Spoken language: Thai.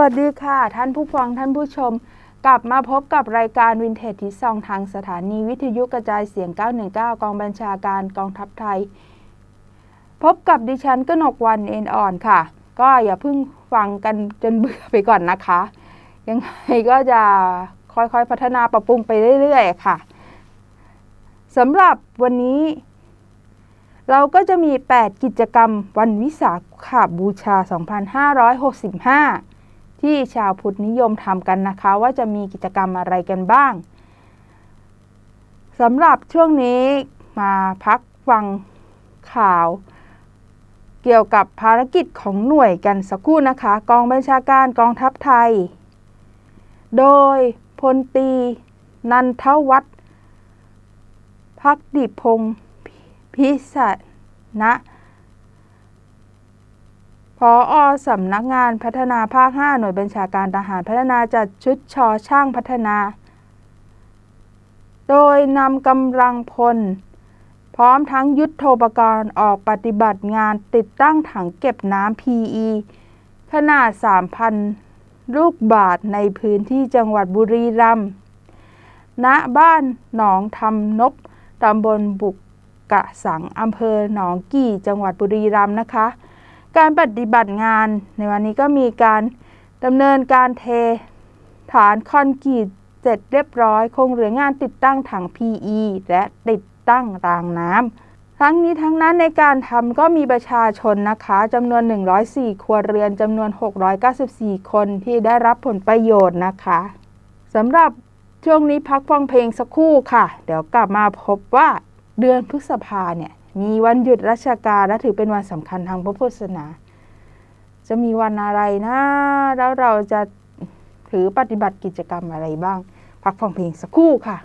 วัสดีค่ะ ท่านผู้ฟังท่านผู้ชม กลับมาพบกับรายการวินเทจทิซองทางสถานีวิทยุกระจายเสียง 919 กองบัญชาการกองทัพไทย พบกับดิฉันกนกวันเอ็นอ่อนค่ะ ก็อย่าเพิ่งฟังกันจนเบื่อไปก่อนนะคะ ยังไงก็จะค่อยๆพัฒนาปรับปรุงไปเรื่อยๆค่ะสำหรับวันนี้ เราก็จะมี 8 กิจกรรมวันวิสาขบูชา 2565 ที่ชาวพุทธนิยมทำกันนะคะ ว่าจะมีกิจกรรมอะไรกันบ้างสำหรับช่วงนี้มาพักฟังข่าว เกี่ยวกับภารกิจของหน่วยกันสักครู่นะคะ กองบัญชาการกองทัพไทย โดยพลตีนันทวัฒน์พักดิพงศ์พิศนะ ออสำนักงานพัฒนาภาค 5 หน่วยบัญชาการทหารพัฒนาจัดชุดชอช่างพัฒนา โดยนำกำลังพล พร้อมทั้งยุทธโธปกรณ์ออกปฏิบัติงานติดตั้งถังเก็บน้ำ PE ขนาด 3,000 ลูกบาทในพื้นที่จังหวัดบุรีรัมย์ ณ บ้านหนองทำนบตำบลบุกกะสังอำเภอหนองกี่ จังหวัดบุรีรัมย์นะคะ การปฏิบัติงานในวันนี้ก็มีการดำเนินการเทฐานคอนกรีตเสร็จเรียบร้อย คงเหลืองานติดตั้งถัง PE และติดตั้งรางน้ำทั้งนี้ทั้งนั้นในการทำก็มีประชาชนนะคะจำนวน 104 ครัวเรือนจำนวน 694 คนที่ได้รับผลประโยชน์นะคะสำหรับช่วงนี้พักฟังเพลงสักครู่ค่ะ เดี๋ยวกลับมาพบว่าเดือนพฤษภาเนี่ย มีวันหยุดราชการและถือเป็นวันสำคัญทางพระพุทธศาสนา จะมีวันอะไรนะ แล้วเราจะถือปฏิบัติกิจกรรมอะไรบ้าง พักฟังเพลงสักครู่ค่ะ